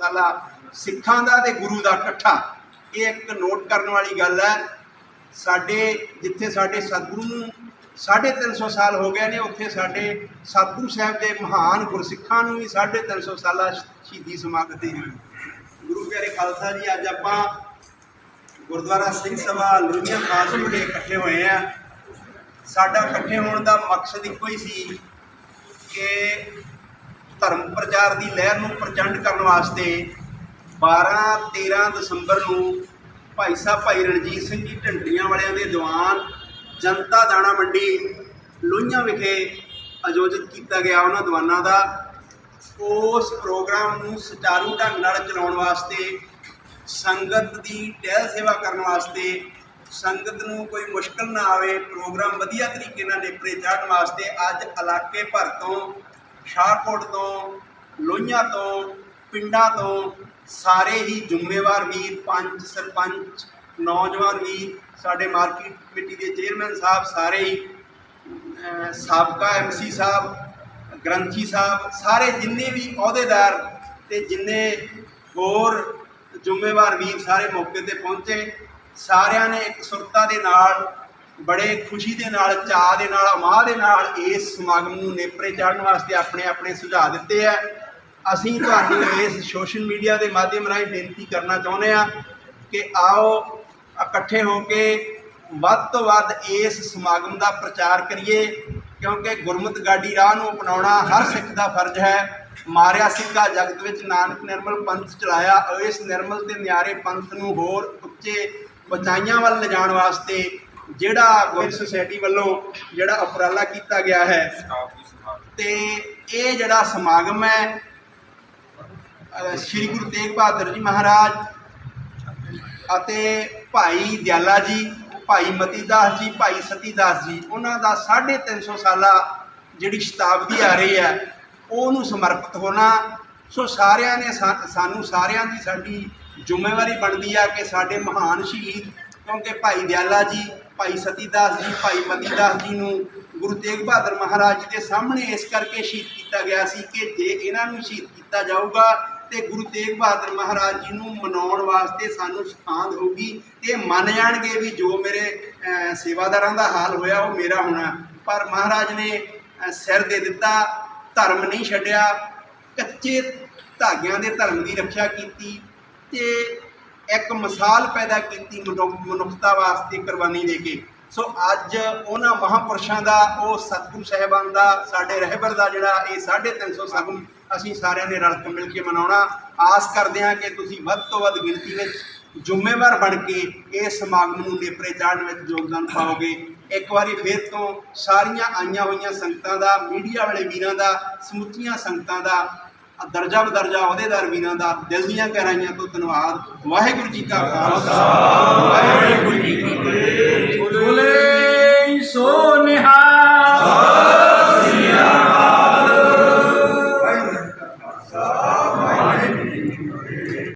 ਸਾਲਾ ਸਿੱਖਾਂ ਦਾ ਤੇ ਗੁਰੂ ਦਾ ਇਕੱਠਾ। ਇਹ ਇੱਕ ਨੋਟ ਕਰਨ ਵਾਲੀ ਗੱਲ ਹੈ, ਸਾਡੇ ਜਿੱਥੇ ਸਾਡੇ ਸਤਿਗੁਰੂ ਨੂੰ 350 ਸਾਲ ਹੋ ਗਏ ਨੇ, ਉੱਥੇ ਸਾਡੇ ਸਤਿਗੁਰੂ ਸਾਹਿਬ ਦੇ ਮਹਾਨ ਗੁਰਸਿੱਖਾਂ ਨੂੰ ਵੀ 350 ਸਾਲਾ ਸ਼ਹੀਦੀ ਸਮਾਗਤ ਦੇ ਹਨ। ਗੁਰੂ ਪਿਆਰੇ ਖਾਲਸਾ ਜੀ, ਅੱਜ ਆਪਾਂ ਗੁਰਦੁਆਰਾ ਸਿੰਘ ਸਭਾ, ਲੁਧਿਆਣਾ ਖਾਸ ਵਿਖੇ ਇਕੱਠੇ ਹੋਏ ਆ। ਸਾਡਾ ਇਕੱਠੇ ਹੋਣ ਦਾ ਮਕਸਦ ਇੱਕੋ ਹੀ ਸੀ ਕਿ ਧਰਮ ਪ੍ਰਚਾਰ ਦੀ ਲਹਿਰ ਨੂੰ ਪ੍ਰਚੰਡ ਕਰਨ ਵਾਸਤੇ 12 13 ਦਸੰਬਰ ਨੂੰ ਭਾਈ ਸਾਹਿਬ ਭਾਈ ਰਣਜੀਤ ਸਿੰਘ ਜੀ ਢੰਡਰੀਆਂ ਵਾਲਿਆਂ ਦੇ ਦੀਵਾਨ ਜਨਤਾ ਦਾਣਾ ਮੰਡੀ ਲੋਹੀਆਂ ਵਿਖੇ ਆਯੋਜਿਤ ਕੀਤਾ ਗਿਆ ਉਹਨਾਂ ਦੀਵਾਨਾਂ ਦਾ। ਉਸ ਪ੍ਰੋਗਰਾਮ ਨੂੰ ਸੁਚਾਰੂ ਢੰਗ ਨਾਲ ਚਲਾਉਣ ਵਾਸਤੇ, ਸੰਗਤ ਦੀ ਟਹਿਲ ਸੇਵਾ ਕਰਨ ਵਾਸਤੇ, ਸੰਗਤ ਨੂੰ ਕੋਈ ਮੁਸ਼ਕਲ ਨਾ ਆਵੇ, ਪ੍ਰੋਗਰਾਮ ਵਧੀਆ ਤਰੀਕੇ ਨਾਲ ਨੇਪਰੇ ਚਾੜਨ ਵਾਸਤੇ ਅੱਜ ਇਲਾਕੇ ਭਰ ਤੋਂ ਸ਼ਾਹਕੋਟ ਤੋਂ, ਲੋਹੀਆਂ ਤੋਂ, ਪਿੰਡਾਂ ਤੋਂ ਸਾਰੇ ਹੀ ਜ਼ਿੰਮੇਵਾਰ ਵੀਰ ਪੰਚ ਸਰਪੰਚ, ਨੌਜਵਾਨ ਵੀਰ, ਸਾਡੇ ਮਾਰਕੀਟ ਕਮੇਟੀ ਦੇ ਚੇਅਰਮੈਨ ਸਾਹਿਬ, ਸਾਰੇ ਹੀ, ਅਹ, ਸਾਬਕਾ ਐਮਸੀ ਸਾਹਿਬ, ਗ੍ਰੰਥੀ ਸਾਹਿਬ, ਸਾਰੇ ਜਿੰਨੇ ਵੀ ਅਹੁਦੇਦਾਰ ਤੇ ਜਿੰਨੇ ਹੋਰ ਜ਼ਿੰਮੇਵਾਰ ਵੀਰ ਸਾਰੇ ਮੌਕੇ ਤੇ ਪਹੁੰਚੇ, ਸਾਰਿਆਂ ਨੇ ਇੱਕ ਸੁਰਤਾ ਦੇ ਨਾਲ ਬੜੇ ਖੁਸ਼ੀ ਦੇ ਨਾਲ, ਚਾਅ ਦੇ ਨਾਲ ਉਮਾਹ ਦੇ ਨਾਲ ਇਸ ਸਮਾਗਮ ਨੂੰ ਨੇਪਰੇ ਚਾੜਨ ਵਾਸਤੇ ਆਪਣੇ ਆਪਣੇ ਸੁਝਾਅ ਦਿੱਤੇ ਆ। ਅਸੀਂ ਤੁਹਾਨੂੰ ਇਸ ਸੋਸ਼ਲ ਮੀਡੀਆ ਦੇ ਮਾਧਿਅਮ ਰਾਹੀਂ ਬੇਨਤੀ ਕਰਨਾ ਚਾਹੁੰਦੇ ਆ ਕਿ ਆਓ, ਇਕੱਠੇ ਹੋ ਕੇ ਵੱਧ ਤੋਂ ਵੱਧ ਇਸ ਸਮਾਗਮ ਦਾ ਪ੍ਰਚਾਰ ਕਰੀਏ, ਕਿਉਂਕਿ ਗੁਰਮਤ ਗਾਡੀ ਰਾਹ ਨੂੰ ਅਪਣਾਉਣਾ ਹਰ ਸਿੱਖ ਦਾ ਫਰਜ਼ ਹੈ। ਮਾਰਿਆ ਸਿੱਕਾ ਜਗਤ ਵਿੱਚ ਨਾਨਕ ਨਿਰਮਲ ਪੰਥ ਚਲਾਇਆ, ਇਸ ਨਿਰਮਲ ਤੇ ਨਿਆਰੇ ਪੰਥ ਨੂੰ ਹੋਰ ਉੱਚੇ ਉਚਾਈਆਂ ਵੱਲ ਲਿਜਾਣ ਵਾਸਤੇ ਜਿਹੜਾ ਗੁਰ ਸੁਸਾਇਟੀ ਵੱਲੋਂ ਜਿਹੜਾ ਉਪਰਾਲਾ ਕੀਤਾ ਗਿਆ ਹੈ, ਤੇ ਇਹ ਜਿਹੜਾ ਸਮਾਗਮ ਹੈ ਸ੍ਰੀ ਗੁਰੂ ਤੇਗ ਬਹਾਦਰ ਜੀ ਮਹਾਰਾਜ ਅਤੇ ਭਾਈ ਦਿਆਲਾ ਜੀ, ਭਾਈ ਮਤੀ ਦਾਸ ਜੀ, ਭਾਈ ਸਤੀ ਦਾਸ ਜੀ, ਉਹਨਾਂ ਦਾ 350 ਸਾਲਾ ਜਿਹੜੀ ਸ਼ਤਾਬਦੀ ਆ ਰਹੀ ਹੈ, ਉਹਨੂੰ ਸਮਰਪਿਤ ਹੋਣਾ, ਸੋ ਸਾਰਿਆਂ ਨੇ ਸਾ- ਸਾਨੂੰ ਸਾਰਿਆਂ ਦੀ ਸਾਡੀ ਜ਼ਿੰਮੇਵਾਰੀ ਬਣਦੀ ਆ ਕਿ ਸਾਡੇ ਮਹਾਨ ਸ਼ਹੀਦ ਕਿਉਂਕਿ ਭਾਈ ਦਿਆਲਾ ਜੀ, ਭਾਈ ਸਤੀ ਦਾਸ ਜੀ, ਭਾਈ ਮਤੀ ਦਾਸ ਜੀ ਨੂੰ ਗੁਰੂ ਤੇਗ ਬਹਾਦਰ ਮਹਾਰਾਜ ਜੀ ਦੇ ਸਾਹਮਣੇ ਇਸ ਕਰਕੇ ਸ਼ਹੀਦ ਕੀਤਾ ਗਿਆ ਸੀ ਕਿ ਜੇ ਇਹਨਾਂ ਨੂੰ ਸ਼ਹੀਦ ਕੀਤਾ ਜਾਊਗਾ ਤੇ ਗੁਰੂ ਤੇਗ ਬਹਾਦਰ ਮਹਾਰਾਜ ਜੀ ਨੂੰ ਮਨਾਉਣ ਵਾਸਤੇ ਸਾਨੂੰ ਸਿਖਾਂਦ ਹੋਊਗੀ। ਤੇ ਮੰਨ ਜਾਣਗੇ ਵੀ ਜੋ ਮੇਰੇ ਸੇਵਾਦਾਰਾਂ ਦਾ ਹਾਲ ਹੋਇਆ ਉਹ ਮੇਰਾ ਹੋਣਾ। ਪਰ ਮਹਾਰਾਜ ਨੇ ਸਿਰ ਦੇ ਦਿੱਤਾ, ਧਰਮ ਨਹੀਂ ਛੱਡਿਆ, ਕੱਚੇ ਧਾਗਿਆਂ ਦੇ ਧਰਮ ਦੀ ਰੱਖਿਆ ਕੀਤੀ ਤੇ ਇੱਕ ਮਿਸਾਲ ਪੈਦਾ ਕੀਤੀ ਮਨੁ- ਮਨੁੱਖਤਾ ਵਾਸਤੇ ਕੁਰਬਾਨੀ ਦੇ ਕੇ। ਸੋ ਅੱਜ ਉਹਨਾਂ ਮਹਾਪੁਰਸ਼ਾਂ ਦਾ, ਉਹ ਸਤਿਗੁਰੂ ਸਾਹਿਬਾਨ ਦਾ, ਸਾਡੇ ਰਹਿਬਰ ਦਾ ਜਿਹੜਾ ਇਹ 350 ਸਗਮ ਅਸੀਂ ਸਾਰਿਆਂ ਨੇ ਰਲ ਕੇ ਮਿਲ ਕੇ ਮਨਾਉਣਾ। ਆਸ ਕਰਦੇ ਹਾਂ ਕਿ ਤੁਸੀਂ ਵੱਧ ਤੋਂ ਵੱਧ ਗਿਣਤੀ ਵਿੱਚ ਜ਼ਿੰਮੇਵਾਰ ਬਣ ਕੇ ਇਸ ਸਮਾਗਮ ਨੂੰ ਨੇਪਰੇ ਚਾੜਨ ਵਿੱਚ ਯੋਗਦਾਨ ਪਾਓਗੇ। ਇੱਕ ਵਾਰੀ ਫੇਰ ਤੋਂ ਸਾਰੀਆਂ ਆਈਆਂ ਹੋਈਆਂ ਸੰਗਤਾਂ ਦਾ, ਮੀਡੀਆ ਵਾਲੇ ਵੀਰਾਂ ਦਾ, ਸਮੁੱਚੀਆਂ ਸੰਗਤਾਂ ਦਾ ਦਰਜਾ ਬਦਰਜਾ ਅਹੁਦੇਦਾਰ ਵੀਰਾਂ ਦਾ, ਦਿਲ ਦੀਆਂ ਕਹਿਰਾਈਆਂ ਤੋਂ ਧੰਨਵਾਦ। ਵਾਹਿਗੁਰੂ ਜੀ ਕਾ ਖਾਲਸਾ। ਵਾਹਿਗੁਰੂ ਜੀ ਕੀ ਫਤਿਹ।